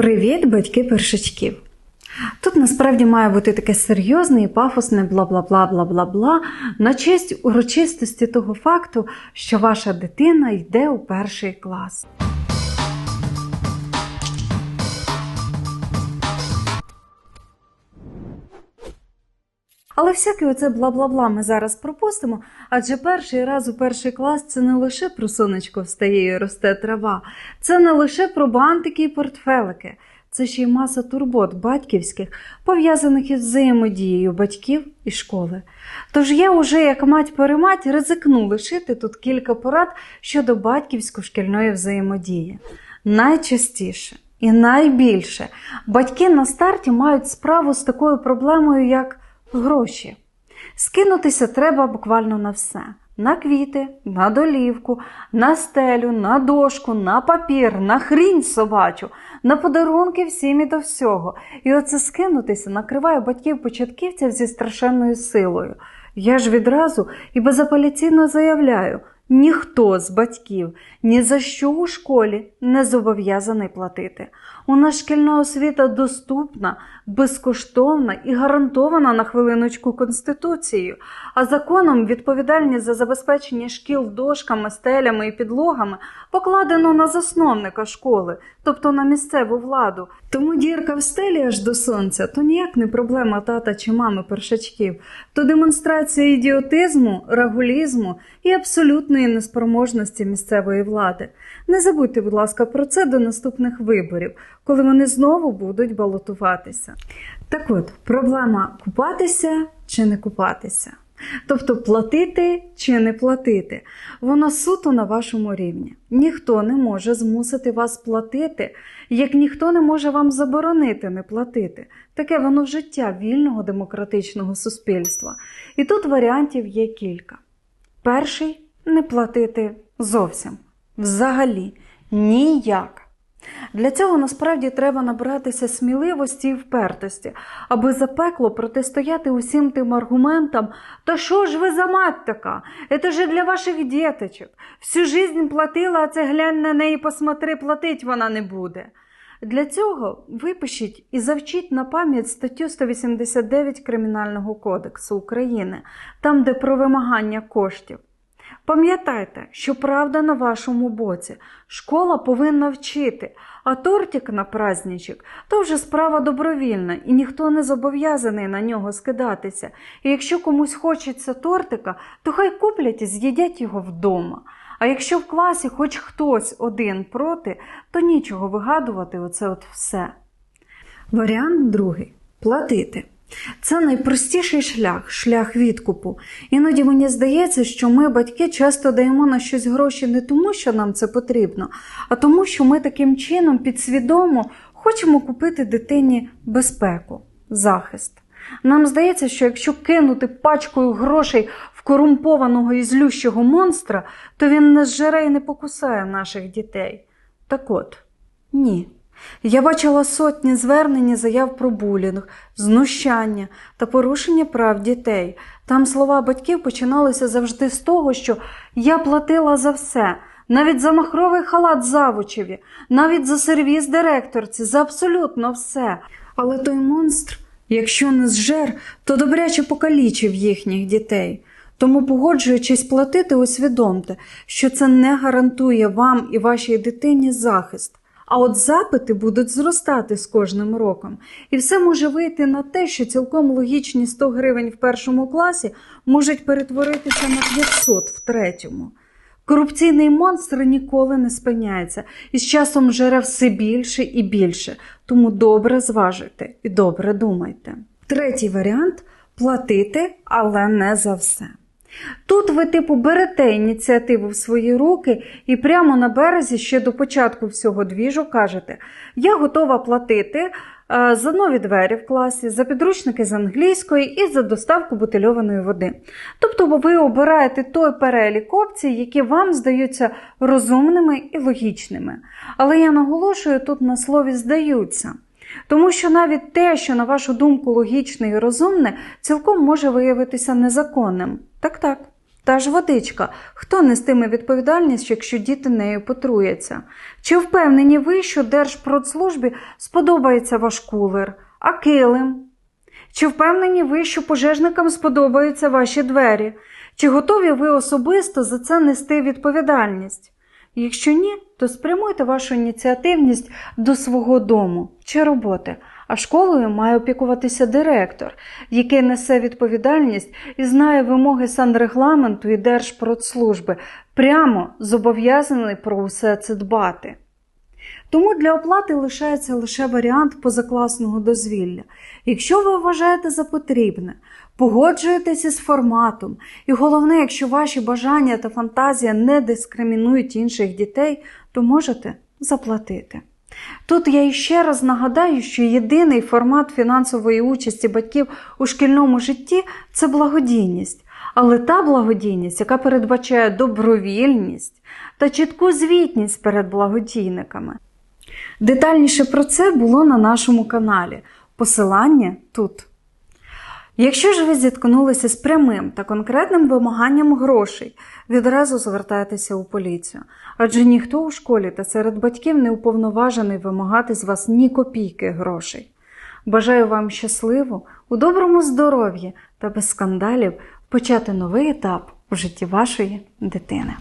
Привіт, батьки першачків! Тут насправді має бути таке серйозне і пафосне бла-бла-бла-бла-бла-бла на честь урочистості того факту, що ваша дитина йде у перший клас. Але всяке оце бла-бла-бла ми зараз пропустимо, адже перший раз у перший клас це не лише про сонечко встає і росте трава, це не лише про бантики і портфелики, це ще й маса турбот батьківських, пов'язаних із взаємодією батьків і школи. Тож я уже, як мать-перемать, ризикну лишити тут кілька порад щодо батьківсько-шкільної взаємодії. Найчастіше і найбільше батьки на старті мають справу з такою проблемою, як гроші. Скинутися треба буквально на все: на квіти, на долівку, на стелю, на дошку, на папір, на хрінь собачу, на подарунки всім і до всього. І оце скинутися накриває батьків-початківців зі страшенною силою. Я ж відразу і безапеляційно заявляю. Ніхто з батьків ні за що у школі не зобов'язаний платити. У нас шкільна освіта доступна, безкоштовна і гарантована на хвилиночку Конституцією, а законом відповідальність за забезпечення шкіл дошками, стелями і підлогами покладено на засновника школи, тобто на місцеву владу. Тому дірка в стелі аж до сонця то ніяк не проблема тата чи мами першачків, то демонстрація ідіотизму, рагулізму і абсолютної неспроможності місцевої влади. Не забудьте, будь ласка, про це до наступних виборів, коли вони знову будуть балотуватися. Так от, проблема купатися чи не купатися. Тобто платити чи не платити, воно суто на вашому рівні. Ніхто не може змусити вас платити, як ніхто не може вам заборонити не платити. Таке воно життя вільного демократичного суспільства. І тут варіантів є кілька. Перший не платити зовсім. Взагалі ніяк. Для цього насправді треба набратися сміливості і впертості, аби запекло протистояти усім тим аргументам, та що ж ви за мать така? Це ж для ваших діточок. Всю жизнь платила, а це глянь на неї, посмотри, платить вона не буде. Для цього випишіть і завчіть на пам'ять статтю 189 Кримінального кодексу України, там, де про вимагання коштів. Пам'ятайте, що правда на вашому боці. Школа повинна вчити, а тортик на праздничок то вже справа добровільна, і ніхто не зобов'язаний на нього скидатися. І якщо комусь хочеться тортика, то хай куплять і з'їдять його вдома. А якщо в класі хоч хтось один проти, то нічого вигадувати оце от все. Варіант другий платити. Це найпростіший шлях, шлях відкупу. Іноді мені здається, що ми, батьки, часто даємо на щось гроші не тому, що нам це потрібно, а тому, що ми таким чином підсвідомо хочемо купити дитині безпеку, захист. Нам здається, що якщо кинути пачкою грошей в корумпованого і злющого монстра, то він не зжере і не покусає наших дітей. Так от, ні. Я бачила сотні звернень і заяв про булінг, знущання та порушення прав дітей. Там слова батьків починалися завжди з того, що я платила за все, навіть за махровий халат завучеві, навіть за сервіз директорці, за абсолютно все. Але той монстр, якщо не зжер, то добряче покалічив їхніх дітей. Тому, погоджуючись платити, усвідомте, що це не гарантує вам і вашій дитині захист. А от запити будуть зростати з кожним роком, і все може вийти на те, що цілком логічні 100 гривень в першому класі можуть перетворитися на 500 в третьому. Корупційний монстр ніколи не спиняється і з часом жере все більше і більше, тому добре зважуйте і добре думайте. Третій варіант платити, але не за все. Тут ви, типу, берете ініціативу в свої руки і прямо на березі ще до початку всього двіжу кажете: я готова платити е, за нові двері в класі, за підручники з англійської і за доставку бутильованої води. Тобто ви обираєте той перелік опцій, які вам здаються розумними і логічними. Але я наголошую тут на слові здаються. Тому що навіть те, що, на вашу думку, логічне і розумне, цілком може виявитися незаконним. Так, так. Та ж водичка, хто нестиме відповідальність, якщо діти нею потруяться? Чи впевнені ви, що Держпродслужбі сподобається ваш кулер, а килим? Чи впевнені ви, що пожежникам сподобаються ваші двері? Чи готові ви особисто за це нести відповідальність? Якщо ні, то спрямуйте вашу ініціативність до свого дому чи роботи, а школою має опікуватися директор, який несе відповідальність і знає вимоги санрегламенту і Держпродслужби, прямо зобов'язаний про усе це дбати. Тому для оплати лишається лише варіант позакласного дозвілля. Якщо ви вважаєте за потрібне, погоджуєтеся із форматом, і головне, якщо ваші бажання та фантазія не дискримінують інших дітей, то можете заплатити. Тут я іще раз нагадаю, що єдиний формат фінансової участі батьків у шкільному житті це благодійність. Але та благодійність, яка передбачає добровільність та чітку звітність перед благодійниками. Детальніше про це було на нашому каналі. Посилання тут. Якщо ж ви зіткнулися з прямим та конкретним вимаганням грошей, відразу звертайтеся у поліцію, адже ніхто у школі та серед батьків не уповноважений вимагати з вас ні копійки грошей. Бажаю вам щасливо, у доброму здоров'ї та без скандалів почати новий етап у житті вашої дитини.